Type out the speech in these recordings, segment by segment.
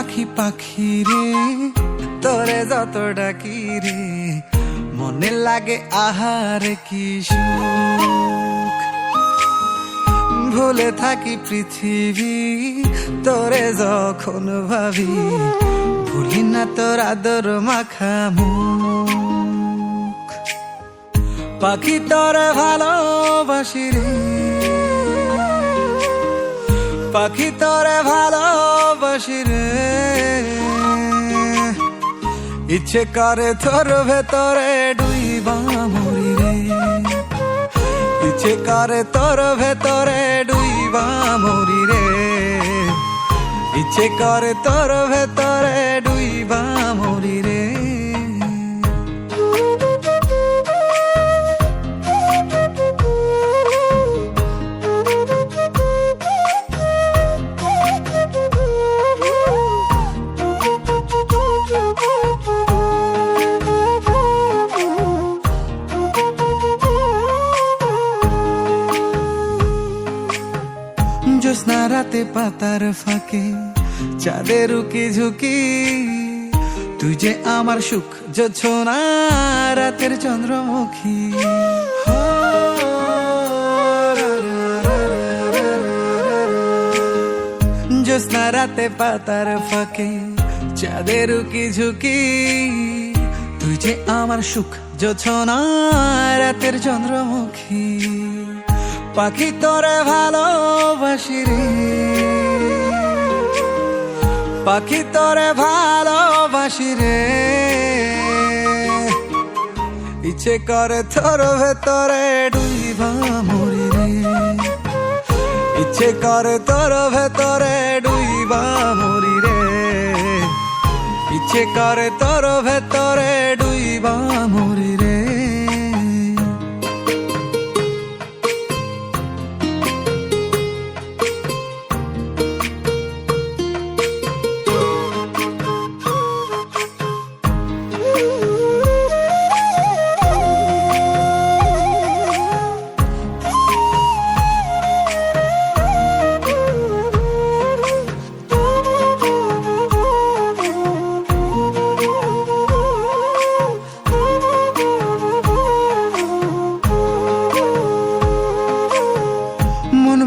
পাখি পাখি রে, তোরে যত ডাকি রে, মনে লাগে আহারে কি সুখ। ভুলে থাকি পৃথিবী, তোরে যখন ভাবি, ভুলি না তোর আদর মাখা মুখ। পাখি তোরে ভালোবাসি রে, পাখি তোরে ভালোবাসি রে। ইচ্ছে করে তোর ভেতরে ডুইবা মরি রে। ইচ্ছে করে তোর ভেতরে ডুইবা মরি রে। ইচ্ছে করে তোর ভেতরে ডুইবা মরি রে। জ্যোৎস্না রাতে পাতার ফাঁকে চাঁদের উকি ঝুঁকি। তুই যে আমার সুখ যোছনা রাতের চন্দ্রমুখী। জ্যোৎস্না রাতে পাতার ফাঁকে চাঁদের উকি ঝুঁকি। তুই যে আমার সুখ যোছনা রাতের চন্দ্রমুখী। পাখি তোরে ভালোবাসি রে। পাখি তোরে ভালোবাসি রে। ইচ্ছে করে তোর ভেতরে ডুইবা মরি রে। ইচ্ছে করে তোর ভেতরে ডুইবা মরি রে। ইচ্ছে করে তোর ভেতরে ডুইবা মরি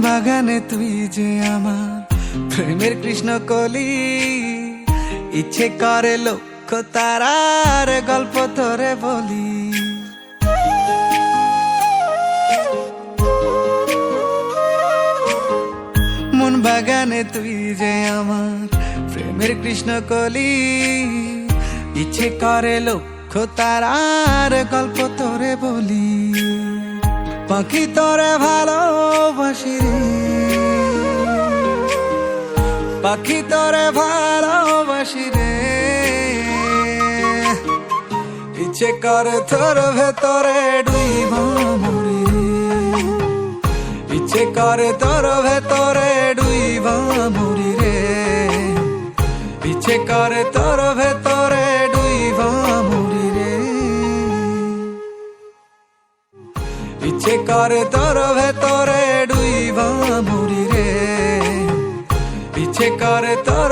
বাগানে তুই যে আমার প্রেমের কৃষ্ণ কলি ইচ্ছে করে লক্ষ তারার গল্প তোরে বলি। মন বাগানে তুই যে আমার প্রেমের কৃষ্ণ কলি ইচ্ছে করে লক্ষ তারার গল্প তোরে বলি। পাখি তোরে ভালোবাসি রে। পাখি তোরে ভালোবাসি রে। ইচ্ছে করে তোর ভেতরে ডুইবা মরি ইচ্ছে করে তোর ভেতরে ডুইবা মরি রে। ইচ্ছে করে তোর ভেতরে ইচ্ছে করে তোর ভেতরে ডুইবা মরি রে। ইচ্ছে করে তোর